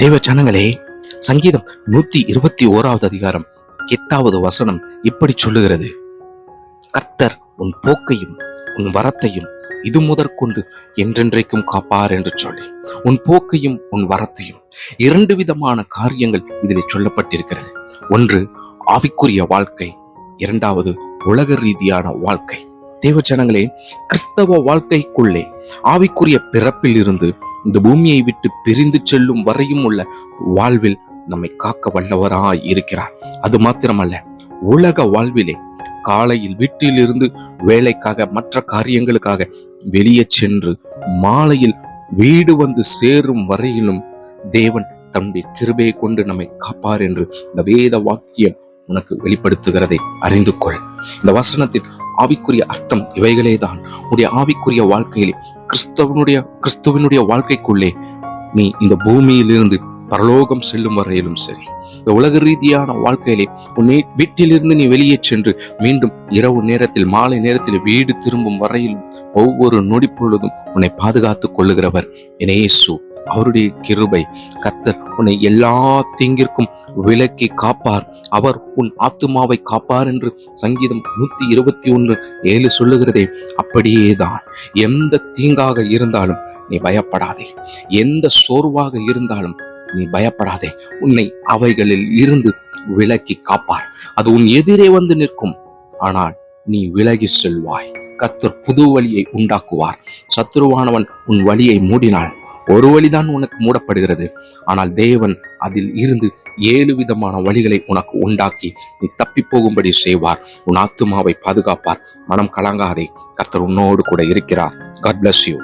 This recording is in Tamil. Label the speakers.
Speaker 1: தேவ ஜனங்களே சங்கீதம் நூத்தி இருபத்தி ஓராவது அதிகாரம் எட்டாவது வசனம் இப்படி சொல்லுகிறது. கர்த்தர் உன் போக்கையும் உன் வரத்தையும் இது முதற்கொண்டு என்றென்றைக்கும் காப்பார் என்று சொல்லி உன் போக்கையும் உன் வரத்தையும் இரண்டு விதமான காரியங்கள் இதில் சொல்லப்பட்டிருக்கிறது. ஒன்று ஆவிக்குரிய வாழ்க்கை இரண்டாவது உலக ரீதியான வாழ்க்கை. தேவ ஜனங்களே கிறிஸ்தவ வாழ்க்கைக்குள்ளே ஆவிக்குரிய பிறப்பில் இருந்து இந்த பூமியை விட்டு பிரிந்து செல்லும் வரையும் உள்ள வாழ்வில் நம்மை காக்க வல்லவராய் இருக்கிறார். அது மாத்திரமல்ல உலக வாழ்விலே காலையில் வீட்டிலிருந்து வேலைக்காக மற்ற காரியங்களுக்காக வெளியே சென்று மாலையில் வீடு வந்து சேரும் வரையிலும் தேவன் தன்னுடைய கிருபையை கொண்டு நம்மை காப்பார் என்று இந்த வேத வாக்கியம் உனக்கு வெளிப்படுத்துகிறதை அறிந்து கொள். இந்த வசனத்தின் ஆவிக்குரிய அர்த்தம் இவைகளே தான் உடைய ஆவிக்குரிய வாழ்க்கையிலே கிறிஸ்தவனுடைய கிறிஸ்துவனுடைய வாழ்க்கைக்குள்ளே நீ இந்த பூமியிலிருந்து பரலோகம் செல்லும் வரையிலும் சரி இந்த உலக ரீதியான வாழ்க்கையிலே உன் வீட்டிலிருந்து நீ வெளியே சென்று மீண்டும் இரவு நேரத்தில் மாலை நேரத்தில் வீடு திரும்பும் வரையிலும் ஒவ்வொரு நொடி பொழுதும் உன்னை பாதுகாத்துக் கொள்ளுகிறவர் இயேசு. அவருடைய கிருபை கர்த்தர் உன்னை எல்லா தீங்கிற்கும் விலக்கி காப்பார். அவர் உன் ஆத்துமாவை காப்பார் என்று சங்கீதம் நூத்தி இருபத்தி ஒன்று ஏழு சொல்லுகிறதே அப்படியேதான். எந்த தீங்காக இருந்தாலும் நீ பயப்படாதே. எந்த சோர்வாக இருந்தாலும் நீ பயப்படாதே. உன்னை அவைகளில் இருந்து விலக்கி காப்பார். அது உன் எதிரே வந்து நிற்கும். ஆனால் நீ விலகி செல்வாய். கர்த்தர் புது வழியை உண்டாக்குவார். சத்துருவானவன் உன் வழியை மூடினாள் ஒரு வழிதான் உனக்கு மூடப்படுகிறது. ஆனால் தேவன் அதில் இருந்து ஏழு விதமான வழிகளை உனக்கு உண்டாக்கி நீ தப்பி போகும்படி செய்வார். உன் ஆத்துமாவை பாதுகாப்பார். மனம் கலங்காதே. கர்த்தர் உன்னோடு கூட இருக்கிறார். God bless you